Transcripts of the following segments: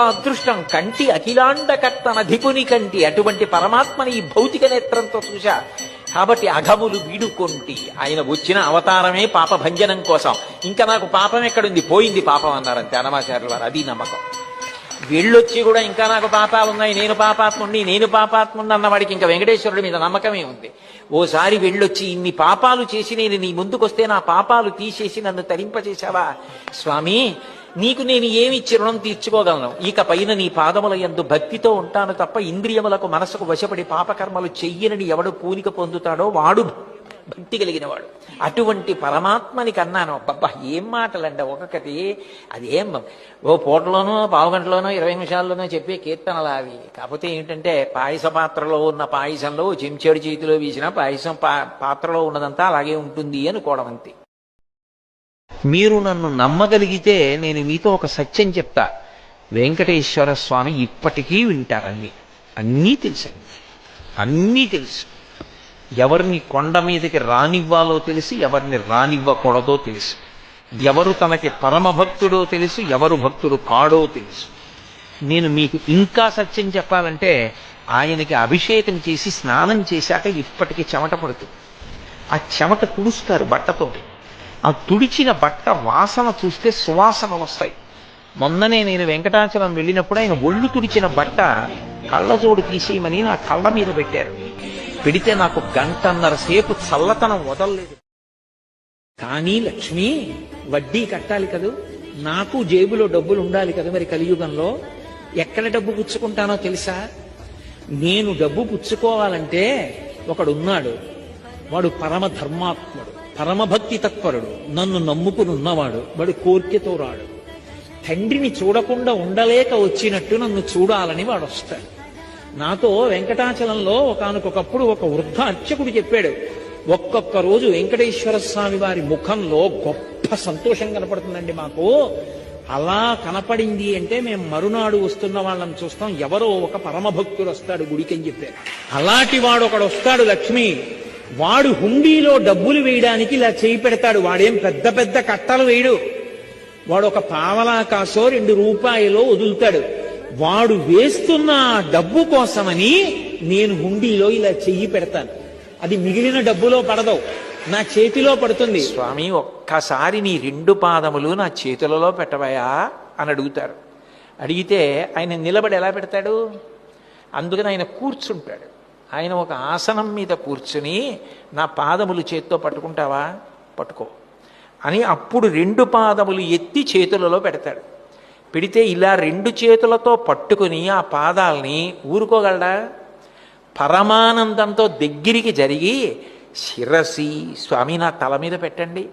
అదృష్టం కంటి అఖిలాండకర్తనధిపుని కంటి అటువంటి పరమాత్మని ఈ భౌతిక నేత్రంతో చూశా. కాబట్టి అఘములు వీడుకొంటి. ఆయన వచ్చిన అవతారమే పాప భంజనం కోసం. ఇంకా నాకు పాపం ఎక్కడుంది? పోయింది పాపం అన్నారంతే అనమాచార్యుల వారు. అది నమ్మకం. వీళ్ళొచ్చి కూడా ఇంకా నాకు పాపాలు ఉన్నాయి నేను పాపాత్ముండి నేను పాపాత్ముండి అన్నవాడికి ఇంకా వెంకటేశ్వరుడి మీద నమ్మకమే ఉంది. ఓసారి వెళ్ళొచ్చి ఇన్ని పాపాలు చేసి నేను నీ ముందుకొస్తే నా పాపాలు తీసేసి నన్ను తరింపచేశావా స్వామి నీకు నేను ఏమిచ్చి రుణం తీర్చుకోగలను? ఇక పైన నీ పాదముల ఎందు భక్తితో ఉంటాను తప్ప ఇంద్రియములకు మనసుకు వశపడి పాపకర్మలు చెయ్యనని ఎవడు పూనిక పొందుతాడో వాడు భక్తి కలిగినవాడు. అటువంటి పరమాత్మని కన్నాను. అబ్బబ్బా ఏం మాటలండి ఒక్కొక్కటి అదేం ఓ పూటలోనో పావు గంటలోనో ఇరవై నిమిషాల్లోనో చెప్పే కీర్తనలు అవి. కాకపోతే ఏంటంటే పాయస పాత్రలో ఉన్న పాయసంలో చెంచాడు చేతిలో వీసిన పాయసం పా పాత్రలో ఉన్నదంతా అలాగే ఉంటుంది అనుకోవడం అంతే. మీరు నన్ను నమ్మగలిగితే నేను మీతో ఒక సత్యం చెప్తా. వెంకటేశ్వర స్వామి ఇప్పటికీ వింటారని అన్నీ. తెలుసండి అన్నీ తెలుసు. ఎవరిని కొండ మీదకి రానివ్వాలో తెలిసి ఎవరిని రానివ్వకూడదో తెలుసు. ఎవరు తనకి పరమ భక్తుడో తెలుసు ఎవరు భక్తుడు కాడో తెలుసు. నేను మీకు ఇంకా సత్యం చెప్పాలంటే ఆయనకి అభిషేకం చేసి స్నానం చేశాక ఇప్పటికీ చెమట పడుతుంది. ఆ చెమట తుడుస్తారు బట్టతోటి. ఆ తుడిచిన బట్ట వాసన చూస్తే సువాసన వస్తాయి. మొన్ననే నేను వెంకటాచలం వెళ్ళినప్పుడు ఆయన ఒళ్ళు తుడిచిన బట్ట కళ్ళజోడు తీసేయమని నా కళ్ళ మీద పెట్టారు. పెడితే నాకు గంటన్నర సేపు చల్లతనం వదలలేదు. కానీ లక్ష్మి వడ్డీ కట్టాలి కదూ? నాకు జేబులో డబ్బులు ఉండాలి కదా మరి కలియుగంలో? ఎక్కడ డబ్బు పుచ్చుకుంటానో తెలుసా? నేను డబ్బు పుచ్చుకోవాలంటే ఒకడున్నాడు. వాడు పరమ ధర్మాత్ముడు. పరమభక్తి తత్పరుడు నన్ను నమ్ముకుని ఉన్నవాడు వాడు కోర్కెతో రాడు తండ్రిని చూడకుండా ఉండలేక వచ్చినట్టు నన్ను చూడాలని వాడు వస్తాడు నాతో వెంకటాచలంలో ఒకనకొకప్పుడు ఒక వృద్ధ అర్చకుడు చెప్పాడు ఒక్కొక్క రోజు వెంకటేశ్వర స్వామి వారి ముఖంలో గొప్ప సంతోషం కనపడుతుందండి మాకు. అలా కనపడింది అంటే మేము మరునాడు వస్తున్న వాళ్ళని చూస్తాం ఎవరో ఒక పరమభక్తుడు వస్తాడు గుడికి అని చెప్పారు. అలాంటి వాడు ఒకడు వస్తాడు లక్ష్మి. వాడు హుండీలో డబ్బులు వేయడానికి ఇలా చేయి పెడతాడు. వాడేం పెద్ద పెద్ద కట్టలు వేయడు. వాడు ఒక పావలా కాసో రెండు రూపాయలో వదులుతాడు. వాడు వేస్తున్న డబ్బు కోసమని నేను హుండీలో ఇలా చెయ్యి పెడతాను. అది మిగిలిన డబ్బులో పడదు. నా చేతిలో పడుతుంది. స్వామి ఒక్కసారి నీ రెండు పాదములు నా చేతులలో పెట్టవయా అని అడుగుతారు. అడిగితే ఆయన నిలబడి ఎలా పెడతాడు? అందుకని ఆయన కూర్చుంటాడు. ఆయన ఒక ఆసనం మీద కూర్చుని నా పాదములు చేత్తో పట్టుకుంటావా? పట్టుకో. అని అప్పుడు రెండు పాదములు ఎత్తి చేతులలో పెడతాడు. పెడితే ఇలా రెండు చేతులతో పట్టుకుని ఆ పాదాల్ని ఊరుకోగలడా? పరమానందంతో దగ్గరికి జరిగి శిరసి స్వామి నా తల మీద పెట్టండి.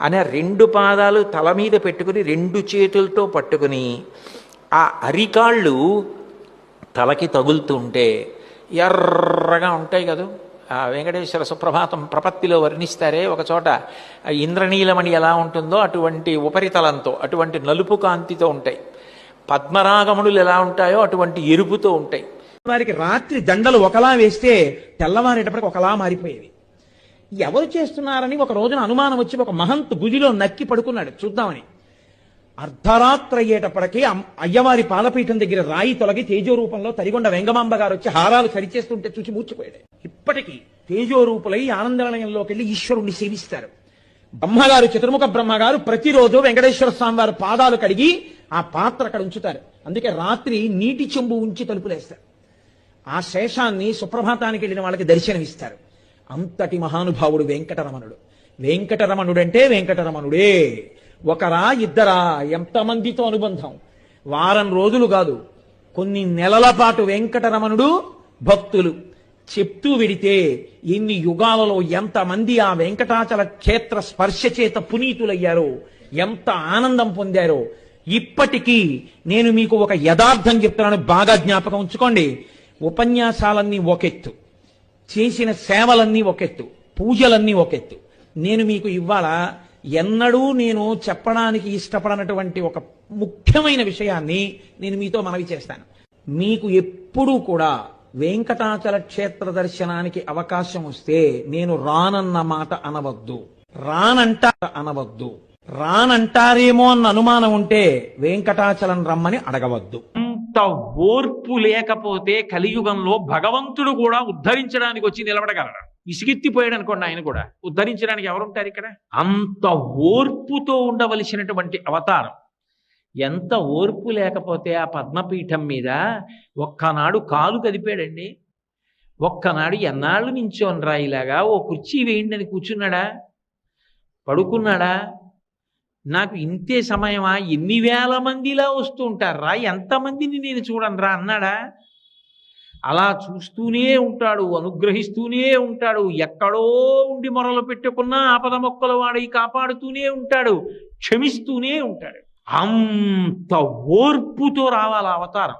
అని రెండు పాదాలు తల మీద పెట్టుకుని రెండు చేతులతో పట్టుకుని ఆ అరికాళ్ళు తలకి తగులుతుంటే ఎర్రగా ఉంటాయి కదా. ఆ వెంకటేశ్వర సుప్రభాతం ప్రపత్తిలో వర్ణిస్తారే ఒకచోట ఇంద్రనీలమణి ఎలా ఉంటుందో అటువంటి ఉపరితలంతో అటువంటి నలుపు కాంతితో ఉంటాయి. పద్మరాగములు ఎలా ఉంటాయో అటువంటి ఎరుపుతో ఉంటాయి. వారికి రాత్రి దండలు ఒకలా వేస్తే తెల్లవారేటప్పటికి ఒకలా మారిపోయేవి. ఎవరు చేస్తున్నారని ఒక రోజున అనుమానం వచ్చి ఒక మహంత్ గుజిలో నక్కి పడుకున్నాడు. చూద్దామని. అర్ధరాత్ర అయ్యేటప్పటికీ అయ్యవారి పాలపీఠం దగ్గర రాయి తొలగి తేజో రూపంలో తరిగొండ వెంగమాంబ గారు వచ్చి హారాలు సరిచేస్తుంటే చూసి మూర్చిపోయాడు. ఇప్పటికీ తేజో రూపులై వెళ్ళి ఈశ్వరుణ్ణి సేవిస్తారు. బ్రహ్మగారు చతుర్ముఖ బ్రహ్మగారు ప్రతిరోజు వెంకటేశ్వర స్వామి వారి పాదాలు కడిగి ఆ పాత్ర అక్కడ ఉంచుతారు. అందుకే రాత్రి నీటి చెంబు ఉంచి తలుపులేస్తారు ఆ శేషాన్ని సుప్రభాతానికి వెళ్ళిన వాళ్ళకి దర్శనమిస్తారు. అంతటి మహానుభావుడు వెంకటరమణుడు. వెంకటరమణుడంటే వెంకటరమణుడే. ఒకరా ఇద్దరా ఎంతమందితో అనుబంధం? వారం రోజులు కాదు కొన్ని నెలల పాటు వెంకటరమణుడు భక్తులు చెప్తూ విడితే ఎన్ని యుగాలలో ఎంతమంది ఆ వెంకటాచల క్షేత్ర స్పర్శ చేత పునీతులయ్యారో ఎంత ఆనందం పొందారో ఇప్పటికీ నేను మీకు ఒక యథార్థం చెప్తున్నాను బాగా జ్ఞాపకం ఉంచుకోండి. ఉపన్యాసాలన్నీ ఒకెత్తు. చేసిన సేవలన్నీ ఒకెత్తు. పూజలన్నీ ఒకెత్తు. నేను మీకు ఇవ్వాలా? ఎన్నడూ నేను చెప్పడానికి ఇష్టపడనటువంటి ఒక ముఖ్యమైన విషయాన్ని నేను మీతో మనవి చేస్తాను. మీకు ఎప్పుడూ కూడా వెంకటాచల క్షేత్ర దర్శనానికి అవకాశం వస్తే నేను రానన్న మాట అనవద్దు. రానంట అనవద్దు. రానంటారేమో అన్న అనుమానం ఉంటే వెంకటాచలం రమ్మని అడగవద్దు. అంత ఓర్పు లేకపోతే కలియుగంలో భగవంతుడు కూడా ఉద్ధరించడానికి వచ్చి నిలబడగలడు. విసిగెత్తిపోయాడు అనుకోండి ఆయన కూడా. ఉద్ధరించడానికి ఎవరుంటారు ఇక్కడ? అంత ఓర్పుతో ఉండవలసినటువంటి అవతారం. ఎంత ఓర్పు లేకపోతే ఆ పద్మపీఠం మీద ఒక్కనాడు కాలు కదిపాడండి. ఒక్కనాడు ఎన్నాళ్ళు నించోనరా ఇలాగా? ఓ కుర్చీ వేయండి అని కూర్చున్నాడా? పడుకున్నాడా? నాకు ఇంతే సమయమా? ఎన్ని వేల మందిలా వస్తూ ఉంటారా? ఎంతమందిని నేను చూడనరా? అన్నాడా? అలా చూస్తూనే ఉంటాడు అనుగ్రహిస్తూనే ఉంటాడు. ఎక్కడో ఉండి మొరలు పెట్టుకున్నా ఆపద మొక్కలు వాడి కాపాడుతూనే ఉంటాడు క్షమిస్తూనే ఉంటాడు. అంత ఓర్పుతో రావాలి అవతారం.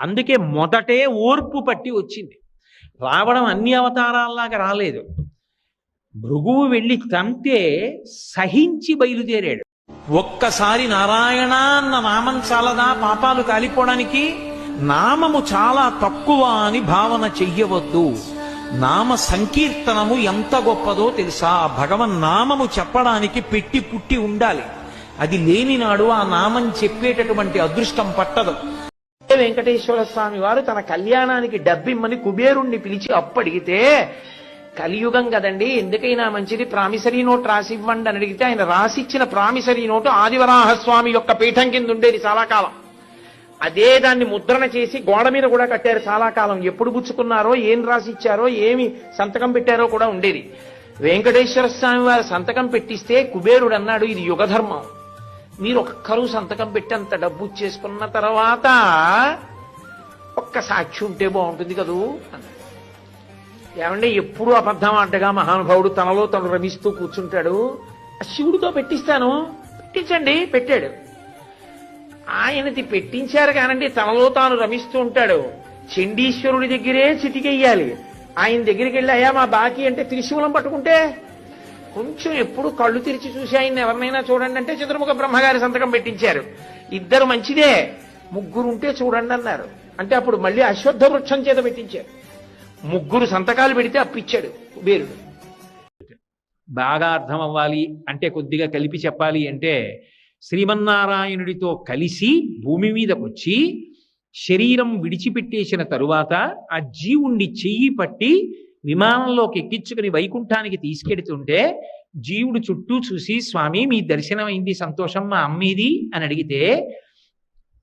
అందుకే మొదటే ఓర్పు పట్టి వచ్చింది. రావడం అన్ని అవతారాల్లాగా రాలేదు. భృగువు వెళ్ళి తంతే సహించి బయలుదేరాడు. ఒక్కసారి నారాయణ అన్న నామం చాలదా? పాపాలు కాలిపోవడానికి నామము చాలా తక్కువ అని భావన చెయ్యవద్దు. నామ సంకీర్తనము ఎంత గొప్పదో తెలుసా? భగవన్ నామము చెప్పడానికి పెట్టి పుట్టి ఉండాలి. అది లేని నాడు ఆ నామం చెప్పేటటువంటి అదృష్టం పట్టదు. వెంకటేశ్వర స్వామి వారు తన కళ్యాణానికి డబ్బిమ్మని కుబేరుణ్ణి పిలిచి అప్పడిగితే కలియుగం కదండి ఎందుకైనా మంచిది? ప్రామిసరీ నోట్ రాసి ఇవ్వండి అని అడిగితే ఆయన రాసిచ్చిన ప్రామిసరీ నోటు ఆదివరాహస్వామి యొక్క పీఠం కింద ఉండేది చాలా కాలం అదే దాన్ని ముద్రణ చేసి గోడ మీద కూడా కట్టారు. చాలా కాలం ఎప్పుడు గుచ్చుకున్నారో ఏం రాసిచ్చారో ఏమి సంతకం పెట్టారో కూడా ఉండేది. వెంకటేశ్వర స్వామి వారి సంతకం పెట్టిస్తే కుబేరుడు అన్నాడు ఇది యుగధర్మం మీరు ఒక్కరూ సంతకం పెట్టేంత డబ్బు చేసుకున్న తర్వాత ఒక్క సాక్షి ఉంటే బాగుంటుంది కదూ? అన్నాడు. ఏమంటే ఎప్పుడు అబద్ధం అడ్డగా మహానుభావుడు తనలో తను రమిస్తూ కూర్చుంటాడు. ఆ శివుడితో పెట్టిస్తాను. పెట్టించండి. పెట్టాడు. ఆయనది పెట్టించారు కానండి తనలో తాను రమిస్తూ ఉంటాడు. చండీశ్వరుడి దగ్గరే చిటికెయ్యాలి ఆయన దగ్గరికి వెళ్ళి అయ్యా మా బాకీ అంటే త్రిశూలం పట్టుకుంటే? కొంచెం ఎప్పుడు కళ్ళు తెరిచి చూసి ఆయన ఎవరినైనా చూడండి అంటే చంద్రముఖ బ్రహ్మగారి సంతకం పెట్టించారు. ఇద్దరు మంచిదే. ముగ్గురు ఉంటే చూడండి అన్నారు. అంటే అప్పుడు మళ్ళీ అశ్వత్థ వృక్షం చేత పెట్టించారు. ముగ్గురు సంతకాలు పెడితే అప్పిచ్చాడు కుబేరుడు బాగా అర్థం అవ్వాలి అంటే కొద్దిగా కలిపి చెప్పాలి అంటే శ్రీమన్నారాయణుడితో కలిసి భూమి మీదకి వచ్చి శరీరం విడిచిపెట్టేసిన తరువాత ఆ జీవుణ్ణి చెయ్యి పట్టి విమానంలోకి ఎక్కించుకుని వైకుంఠానికి తీసుకెడుతుంటే జీవుడు చుట్టూ చూసి స్వామి మీ దర్శనం అయింది సంతోషం మా అమ్మేది అని అడిగితే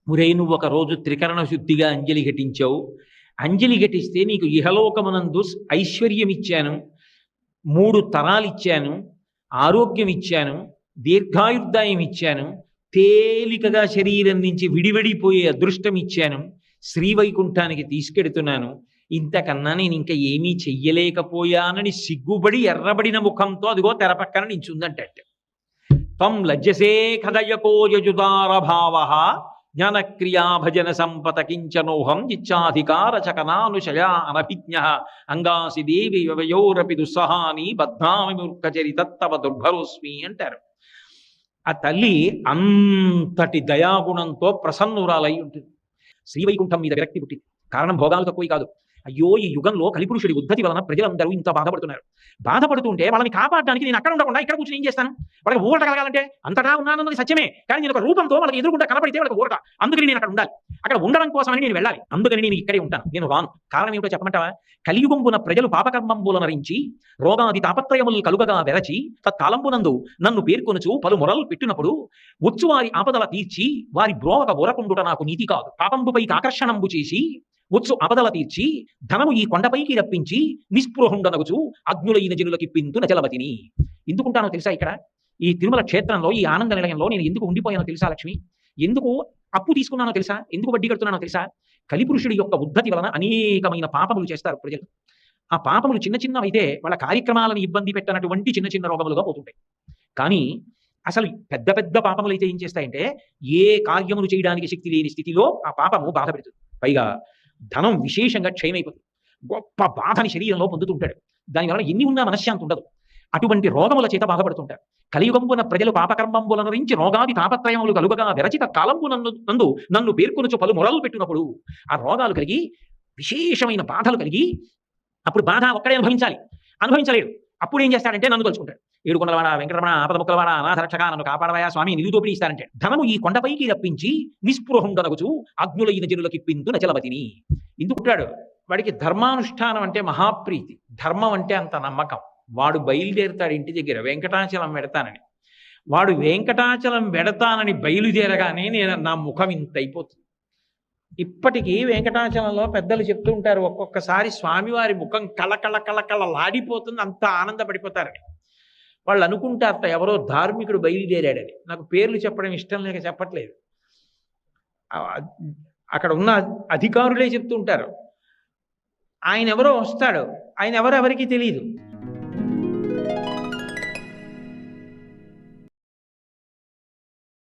మురే నువ్వు ఒక రోజు త్రికరణ శుద్ధిగా అంజలి ఘటించావు. అంజలి ఘటిస్తే నీకు ఇహలోకమునందు ఐశ్వర్యం ఇచ్చాను మూడు తరాలు ఇచ్చాను ఆరోగ్యం ఇచ్చాను దీర్ఘాయుర్దాయం ఇచ్చాను. తేలికగా శరీరం నుంచి విడివడిపోయే అదృష్టం ఇచ్చాను. శ్రీవైకుంఠానికి తీసుకెడుతున్నాను. ఇంతకన్నా నేను ఇంకా ఏమీ చెయ్యలేకపోయానని సిగ్గుబడి ఎర్రబడిన ముఖంతో అదిగో తెరపక్కన నించుందంటే నించుందంటట్టు త్వం లజ్జసే కదయకో యజుదార భావ జ్ఞానక్రియా భజన సంపత కించనోహం ఇచ్చాధికార చకనానుశయ అనభిజ్ఞ అంగాసి దేవి వ్యవయోరపి దుస్సహాని బద్ధామి మూర్ఖచరితత్తవ దుర్భరోస్మి అంటారు. ఆ తల్లి అంతటి దయాగుణంతో ప్రసన్నురాలై ఉంటుంది. శ్రీవైకుంఠం మీద విరక్తి పుట్టింది. కారణం భోగాలు తక్కువ కాదు. అయ్యో ఈ యుగంలో కలిపురుషుడి ఉద్ధతి వలన ప్రజలందరూ ఇంత బాధపడుతున్నారు. బాధపడుతుంటే వాళ్ళని కాపాడడానికి నేను అక్కడ ఉండకుండా ఇక్కడ కూర్చొని ఏం చేస్తాను? వాళ్ళకి ఊరట కలగాలంటే అంతటా ఉన్నానన్నది సత్యమే. కానీ నేను ఒక రూపంతో వాళ్ళకి ఎదురుకుండా కనపడితే వాళ్ళకి ఊరట. అందుకని నేను అక్కడ ఉండాలి. అక్కడ ఉండడం కోసమని నేను వెళ్ళాలి. అందుకని నేను ఇక్కడే ఉంటాను. నేను రాను. కారణం ఏమిటో చెప్పమంటావా? కలియుగంబున ప్రజలు పాపకర్మంబులనరించి రోగాది తాపత్రయములు కలుగగా వెరచి తత్కాలంబునందు నన్ను పేర్కొనుచు పలు మొరలు పెట్టినప్పుడు వచ్చు వారి ఆపదల తీర్చి వారి బ్రోవక బొరకుండుట నాకు నీతి కాదు. పాపంబుపై ఆకర్షణంబు చేసి వచ్చు అపదల తీర్చి ధనము ఈ కొండపైకి రప్పించి నిస్పృహుండనగుచు అగ్నులైన జనులకి పింతు నచలవతిని ఎందుకుంటానో తెలుసా ఇక్కడ? ఈ తిరుమల క్షేత్రంలో ఈ ఆనంద నిలయంలో నేను ఎందుకు ఉండిపోయానో తెలుసా లక్ష్మి? ఎందుకు అప్పు తీసుకున్నానో తెలుసా? ఎందుకు వడ్డీ కడుతున్నానో తెలుసా? కలిపురుషుడి యొక్క ఉద్ధతి వలన అనేకమైన పాపములు చేస్తారు ప్రజలు. ఆ పాపములు చిన్న చిన్నవైతే వాళ్ళ కార్యక్రమాలను ఇబ్బంది పెట్టనటువంటి చిన్న చిన్న రోగములుగా పోతుంటాయి. కానీ అసలు పెద్ద పెద్ద పాపములు అయితే ఏం చేస్తాయంటే ఏ కార్యములు చేయడానికి శక్తి లేని స్థితిలో ఆ పాపము బాధ పెడుతుంది. పైగా ధనం విశేషంగా క్షయమైపోతుంది. గొప్ప బాధని శరీరంలో పొందుతుంటాడు. దానివల్ల ఎన్ని ఉన్నా మనశ్శాంతి ఉండదు. అటువంటి రోగముల చేత బాధపడుతుంటారు. కలియుగంబున ప్రజలు పాపకర్మంబులనరించి రోగాది తాపత్రయములు కలుగగా విరచిత కాలంబు నన్ను నందు నన్ను పేర్కొనుచు పలు మొరలు పెట్టినప్పుడు ఆ రోగాలు కలిగి విశేషమైన బాధలు కలిగి అప్పుడు బాధ ఒక్కడే అనుభవించాలి. అనుభవించలేడు. అప్పుడు ఏం చేస్తాడంటే నన్ను తలుచుకుంటాడు. ఏడుకొండలవాడ వెంకటరమణ ఆపద ముక్కలవాడ అనాథ రక్షక నన్ను కాపాడవయా స్వామి నిలుదోపిడి దోపిడీ ఇస్తారంటే ధనము ఈ కొండపైకి రప్పించి నిస్పృహుండనగుచు అగ్నులైన జనులకి పిందు నచలవతిని ఇందుకుంటాడు వాడికి ధర్మానుష్ఠానం అంటే మహాప్రీతి. ధర్మం అంటే అంత నమ్మకం. వాడు బయలుదేరుతాడు ఇంటి దగ్గర. వెంకటాచలం పెడతానని. వాడు వెంకటాచలం పెడతానని బయలుదేరగానే నేను నా ముఖం ఇంత అయిపోతుంది. ఇప్పటికీ వెంకటాచలంలో పెద్దలు చెప్తూ ఉంటారు ఒక్కొక్కసారి స్వామివారి ముఖం కళకళ కళకళ లాడిపోతుంది అంత ఆనందపడిపోతారని. వాళ్ళు అనుకుంటారట ఎవరో ధార్మికుడు బయలుదేరాడని నాకు పేర్లు చెప్పడం ఇష్టం లేక చెప్పట్లేదు. అక్కడ ఉన్న అధికారులే చెప్తుంటారు ఆయన ఎవరో వస్తాడు. ఆయన ఎవరెవరికి తెలియదు